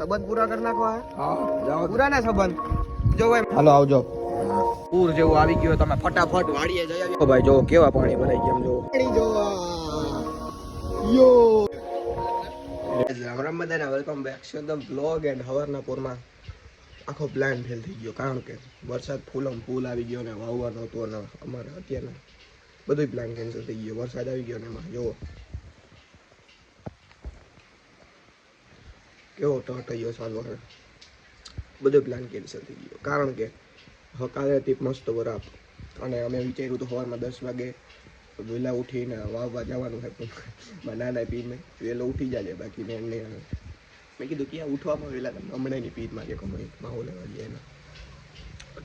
સંબંધ પૂરા કરી નાખો હા? જાઓ. પૂરા ને સંબંધ? જો ભાઈ હાલો આવજો. પૂર જેવું આવી ગયો તમે ફટાફટ વાડીએ જઈ આવ્યો ભાઈ જો કેવા પાણી ભરાઈ ગયા જો. પાણી જો. યો. રામ બધાને વેલકમ બેક છે એકદમ બ્લોગ એન્ડ હવારના પોરમાં આખો પ્લાન ફેલ થઈ ગયો. કારણ કે વરસાદ ફૂલમ ફૂલ આવી ગયો ને વાવવાનો હતો ને અમારે અત્યારે બધું પ્લાન કેન્સલ થઈ ગયો. વરસાદ આવી ગયો ને એમાં જોવો કેવો ટહટૈયો ચાલુ છે બધો પ્લાન કેન્સલ થઈ ગયો. કારણ કે હકાલે હતી મસ્ત વરાપ. અને અમે વિચાર્યું તો સવારમાં દસ વાગે વહેલા ઉઠીને વાવવા જવાનું હોય પણ નાના પી મેં વહેલો ઉઠી જાય બાકી મેં એમને મેં કીધું ક્યાં ઉઠવામાં વહેલા તમે હમણાં ની પીત માગે કમાઈ માહોલ લેવા જઈએ એના.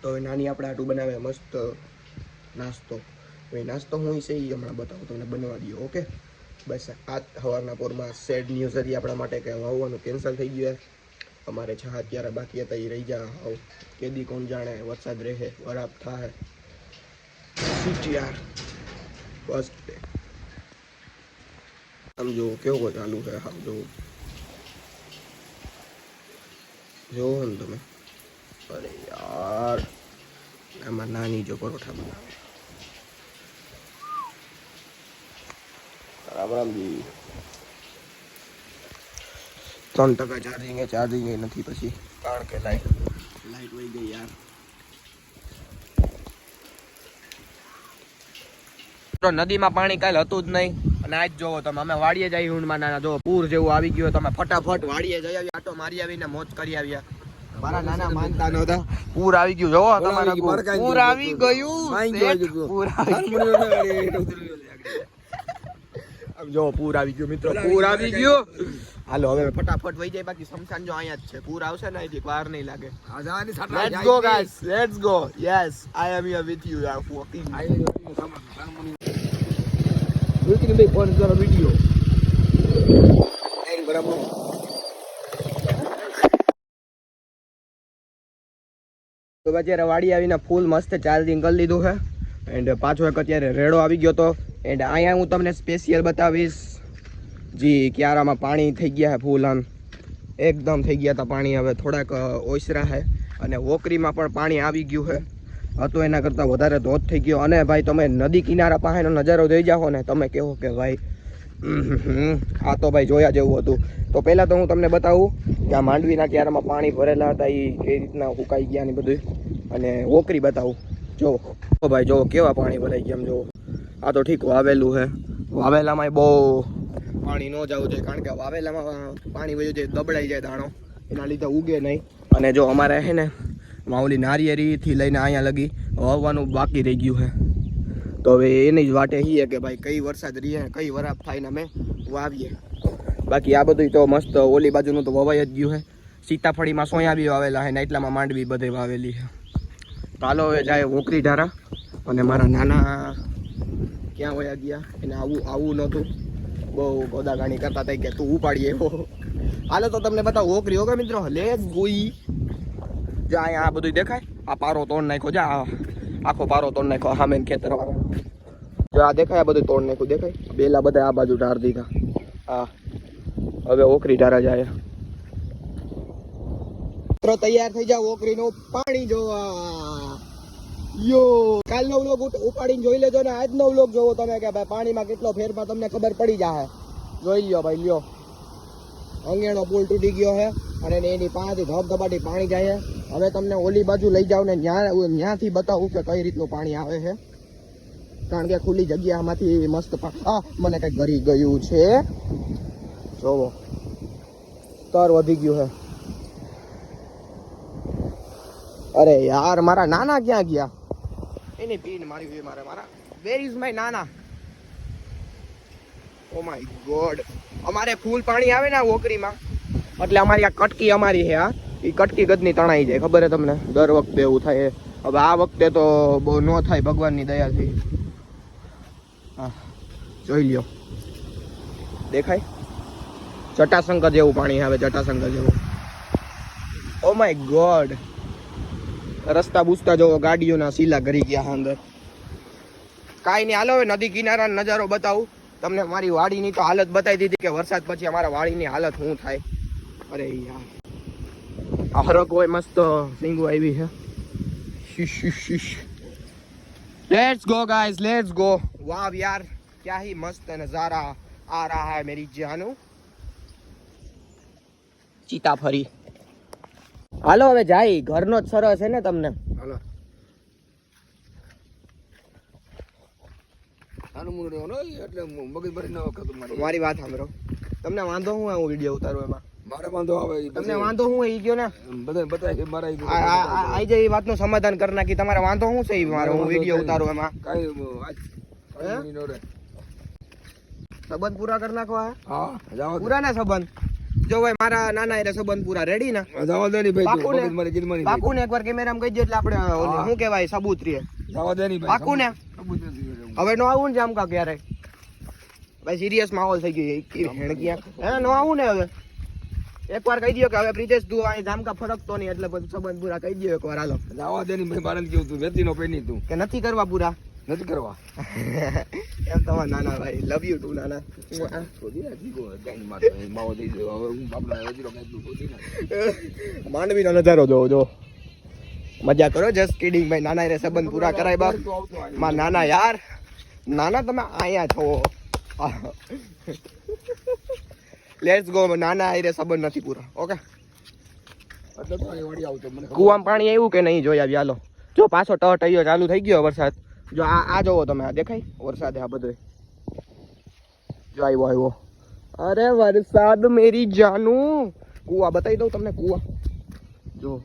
તો નાની આપણે આટું બનાવે મસ્ત નાસ્તો. હવે નાસ્તો હું છે એ હમણાં બતાવું તમને, બનવા દો ઓકે? બસ, આ સવારના પોરમાં સેડ ન્યૂઝ હતી આપણા માટે કે વાવવાનું કેન્સલ થઈ ગયું અમારે છ અત્યારે બાકી હતા એ રહી જા હવ કેદી કોણ જાણે, વરસાદ રહે વરાપ થાય. બસ. આમ જો કેવો ચાલુ છે હા જો જોવો ને તમે. અરે યાર, આમાં નાની જો પરોઠા બનાવે. રામ રામજી ત્રણ ટકા ચાર્જિંગ ચાર્જિંગ નથી પછી કારણ કે લાઈટ લાઈટ વહી ગઈ યાર. તો નદીમાં પાણી કાલ હતું જ નહીં. અને આજ જોવો તમે અમે વાડીએ જઈ ઊંડમાં નાના જો પૂર જેવું આવી ગયું તમે ફટાફટ વાડીએ જઈ આવ્યા આટો મારી આવીને મોજ કરી આવ્યા. મારા નાના માનતા નહોતા. પૂર આવી ગયું જોવો તમારા પૂર. આવી ગયું. પૂર આવી ગયું. જો પૂર આવી ગયો મિત્રો પૂર આવી ગયો હાલો હવે ફટાફટ વહી જાય બાકી સમસાન જો અહીંયા જ છે. પૂર આવશે ને અહીંથી વાર નહીં લાગે. Let's go guys let's go yes I am here with you યાર ફોકિંગ વીકની બે ફોન કરો વિડિયો બરાબર તો અત્યારે વાડી આવીને ફૂલ મસ્ત ચાર્જિંગ કરી લીધું છે. એન્ડ પાછો એક અત્યારે રેડો આવી ગયો તો. એન્ડ અહીંયા હું તમને સ્પેશિયલ બતાવીશ. જી, ક્યારામાં પાણી થઈ ગયા હે ફૂલ આમ. એકદમ થઈ ગયા હતા પાણી. હવે થોડાક ઓસરા હે અને વોકરીમાં પણ પાણી આવી ગયું છે. હતું એના કરતાં વધારે ધોધ થઈ ગયો. અને ભાઈ, તમે નદી કિનારા પાસેનો નજારો જોઈ જાઓ ને, તમે કહો કે ભાઈ આ તો ભાઈ જોયા જેવું હતું. તો પહેલાં તો હું તમને બતાવું કે આ માંડવીના ક્યારામાં પાણી ભરેલા હતા એ કઈ રીતના સુકાઈ ગયા ને બધું અને ઓકરી બતાવું. જો ભાઈ જો કેવા પાણી ભરાઈ ગયા એમ જો આ તો ઠીક વાવેલું છે. વાવેલામાં બહુ પાણી ન જવું જોઈએ, કારણ કે વાવેલામાં પાણી વયું જાય દબડાઈ જાય દાણો, એના લીધે ઉગે નહીં. અને જો અમારે છે ને માઉલી નારિયેરીથી લઈને અહીંયા લગી વાવવાનું બાકી રહી ગયું છે. તો હવે એની જ વાટે હી કે ભાઈ કઈ વરસાદ રહીએ કઈ વરાપ થાય ને અમે વાવીએ. બાકી આ બધું તો મસ્ત ઓલી બાજુનું તો વવાઈ જ ગયું છે. સીતાફળીમાં સોયા બી વાવેલા છે ને એટલામાં માંડવી બધે વાવેલી છે. ચાલો હવે જાય વોકરી ઢારા અને મારા નાના ક્યાં વયા ગયા? એને આવું આવું નહોતું. બહુ ગોદાગાણી કરતા હતા. કે, તું ઉપાડીએ એવો હાલો તો તમને બતાવું. ઓકરી ઓકે મિત્રો? લે ગોઈ જા, અહીંયા આ બધું દેખાય. આ પારો તોડ નાખ્યો. જા આખો પારો તોડ નાખ્યો. સામે ખેતર જો આ દેખાય, આ બધું તોડ નાખ્યું. દેખાય? બેલા બધા આ બાજુ ઢાર દીધા. હા. હવે ઓકરી ઢારા જાય. તૈયાર થઈ જાવ ઓકરીનું પાણી જોવા. યો કાલનો વ્લોગ ઉપાડીને જોઈ લેજો ને આજનો વ્લોગ જોવો તમે કે ભાઈ પાણીમાં કેટલો ફેરફાર, તમને ખબર પડી જાય જોઈ લ્યો ભાઈ, લ્યો. અંગેણો પુલ તૂટી ગયો છે અને એની પાસેથી ધબધબાટી પાણી જાય હવે તમને ઓલી બાજુ લઈ જાવ ને ત્યાં ત્યાંથી બતાવું કે કઈ રીતનું પાણી આવે છે કારણ કે ખુલ્લી જગ્યામાંથી મસ્ત આ, મને કઈ ગરી ગયું છે. જોવો. સ્તર વધી ગયું છે અરે યાર, મારા નાના ક્યાં ગયા? એની પીન મારી હોય મારે, મારા. વેર ઇઝ માય નાના? ઓ માય ગોડ અમારે ફૂલ પાણી આવે ને ઓકરીમાં. એટલે અમારી આ કટકી અમારી છે આ એ કટકી ગદની તણાઈ જાય, ખબર છે તમને? દર વખતે એવું થાય હવે આ વખતે તો બહુ ન થાય, ભગવાનની દયાથી. હા. જોઈ લ્યો. દેખાય? જટાશંકર જેવું પાણી આવે, જટાશંકર જેવું. ઓ માય ગોડ રસ્તા બુસતા જોવો, ગાડીઓના સીલા કરી ગયા અંદર. કાંઈ નહીં, હાલો હવે નદી કિનારાનો નજારો બતાવું. તમને મારી વાડીની તો હાલત બતાવી દીધી કે વરસાદ પછી અમારા વાડીની હાલત શું થાય. અરે યાર. હરક હોય મસ્ત સિંગો આવી છે. Let's go guys let's go wow યાર ક્યા હી મસ્ત નજારા આ રહા હૈ મેરી જાનુ ચિતા ફરી હાલો હવે જાય. ઘરનો જ સરસ છે ને તમને? હાલો. આનું મુંડ રહેવાનો એટલે મગજ ભરી ન વખત મારી મારી વાત સાંભળો. તમને વાંધો હું વીડિયો ઉતારું એમાં? મારે વાંધો આવે તમને વાંધો શું ઈ ગયો ને? બધા બતાય મારા ઈ આ- આ- આ- આઈ જાય એ વાતનું સમાધાન કરી નાખી. તમારે વાંધો શું છે મારો? હું વીડિયો ઉતારું એમાં. કઈ હે? સંબંધ પૂરા કરી નાખવા હા પૂરા ના સંબંધ? જો ભાઈ મારા નાના એટલે સંબંધ પૂરા રેડી ને જવા દે ભાઈ તું. ને? મગજ મારી ગિરમાની પાકું ને એકવાર કેમેરામાં કહી દે એટલે આપણે શું કહેવાય સબૂત ભાઈ. દે ભાઈ પાકું ને સબૂત નથી રહેવું. હવે નો આવું ને જામકા ક્યારે? ભાઈ સિરિયસ માહોલ થઈ ગયો એ હેણકિયા હે નો આવું ને હવે? એકવાર કહી દો કે હવે પ્રિતેશ તું અહીં જામકા ફરકતો નહીં એટલે બધું સંબંધ પૂરા કહી દો એકવાર હાલો. જવા દે ભાઈ મારે કેવું તું વેતી નો પેની તું. કે નથી કરવા પૂરા? નથી કરવા. એમ તમારા નાના ભાઈ લવ યુ ટુ નાના. થઈ ગયો. હવે હું બાપડા. માંડવીનો નજારો જોવો જો. મજા કરો જસ્ટ કિડિંગ ભાઈ. નાના રે સંબંધ પૂરા કરાય બાપ. માં નાના યાર. નાના તમે અહીંયા છો. લેટ્સ ગો નાના આયરે સંબંધ નથી પૂરા ઓકે? કુવામાં પાણી આવ્યું કે નહીં? જોઈ આવ્યા હાલો. જો પાછો ટ ટૈયો ચાલુ થઈ ગયો વરસાદ. જો આ આ જોવો તમે, આ દેખાય? વરસાદ આ બધો જો આવ્યો આવ્યો. અરે વરસાદ મેરી જાનું. કુવા બતાવી દઉં તમને, કુવા. જો.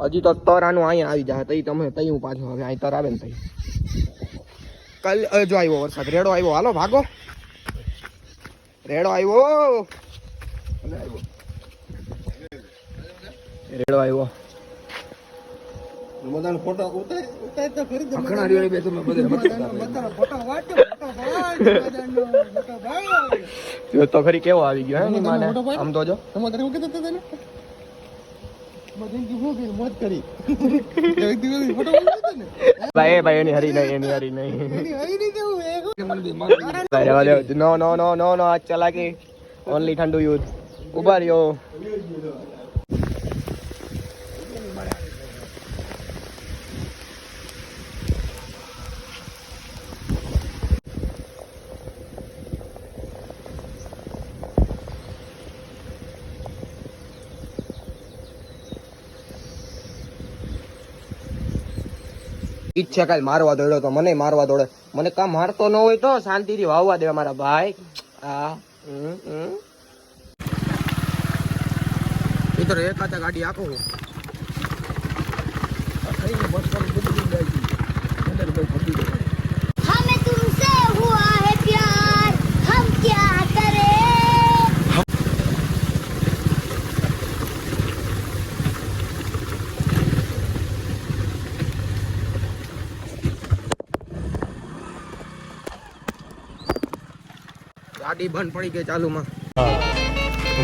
હજી તો તરાનું અહીંયા આવી જાય, તઈ તમે, તઈ હું પાછો હવે અહીં તર આવે ને તઈ. કલ જો આવ્યો વરસાદ. રેડો આવ્યો. હાલો, ભાગો. રેડો આવ્યો. રેડો આવ્યો. બધે તો ખરી કેવો આવી ગયો હે ની માને આમ તો જો. ભાઈ એ ભાઈ એની હરી નહીં એની હરી નહીં. મને બી મારો બી. ભાઈ રહેવા દે નો નો નો નો નો આજ ચલાકી. ઓનલી ઠંડુ યુદ્ધ. ઊભા રહ્યો. ઈચ્છા કાલ મારવા દોડ્યો તો મને મારવા દોડે. મને કામ મારતો ન હોય તો શાંતિથી વાવવા દે મારા ભાઈ. આ તો એક હાથે ગાડી આખો. हमें ગાડી બંધ પડી ગઈ ચાલુમાં.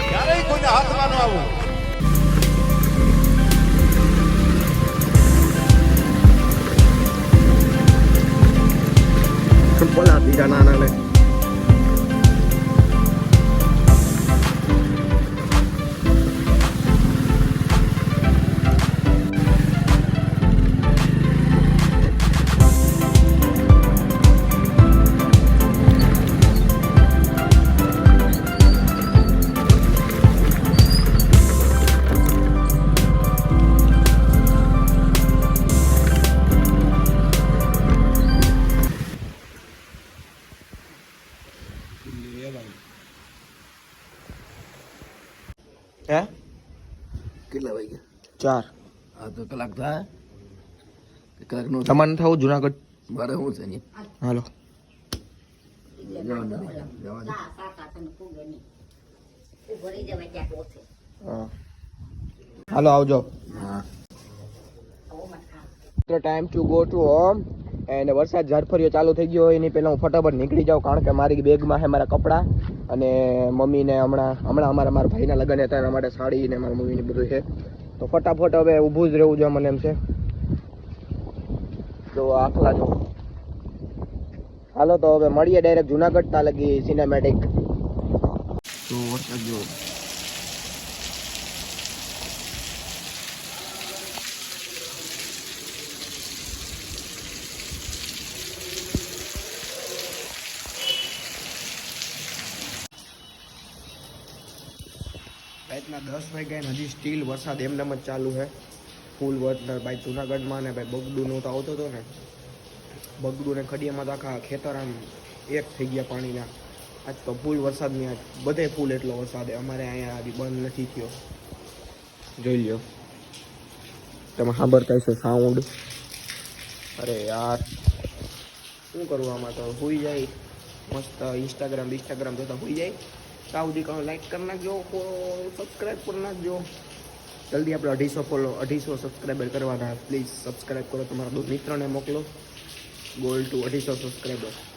ક્યારેય કોઈને હાથમાં ન આવું. હે? કેટલા વાગ્યા? ચાર. હા તો કલાક થાય. કલાક નો તમારે થવું? જુનાગઢ? મારે હું છે ને? હાલો. હાલો આવજો. Time to go to home and વરસાદ ઝાડફરીઓ ચાલુ થઈ ગયો હોય એની પહેલાં હું ફટાફટ નીકળી જાઉં કારણ કે મારી બેગમાં છે મારા કપડાં. અને મમ્મીને હમણાં હમણાં અમારા મારા ભાઈના લગ્ન હતા, એના માટે સાડી ને મારા મમ્મીને બધું છે. તો ફટાફટ હવે ઊભું જ રહેવું જોઈએ મને એમ છે. તો આખલા જો. હાલો તો હવે મળીએ ડાયરેક્ટ જુનાગઢ તાલગી સિનેમેટિક તો જો. રાતના દસ વાગ્યા ગયા હજી સ્ટીલ વરસાદ એમનેમ જ ચાલુ છે. ફૂલ વરસાદ ભાઈ જુનાગઢમાં ને ભાઈ બગડુનો તો આવતો હતો ને. બગડું ને ખડિયામાં તો આખા ખેતર આમ એક થઈ ગયા પાણીના. આજ તો ફૂલ વરસાદની આજ બધે ફૂલ એટલો વરસાદ. અમારે અહીંયા હજી બંધ નથી થયો. જોઈ લ્યો. તમે સાંભળતા હશો સાઉન્ડ અરે યાર, શું કરવું આમાં તો? હોઈ જાય. મસ્ત ઇન્સ્ટાગ્રામ ઇન્સ્ટાગ્રામ જોતા હોઈ જાય. સાઉદી કહો લાઈક કરી નાખજો સબસ્ક્રાઈબ કરી નાખજો જલ્દી આપણે અઢીસો ફોલો અઢીસો સબસ્ક્રાઈબર કરવાના પ્લીઝ સબસ્ક્રાઈબ કરો તમારા દો મિત્રને મોકલો ગોલ ટુ અઢીસો સબસ્ક્રાઈબર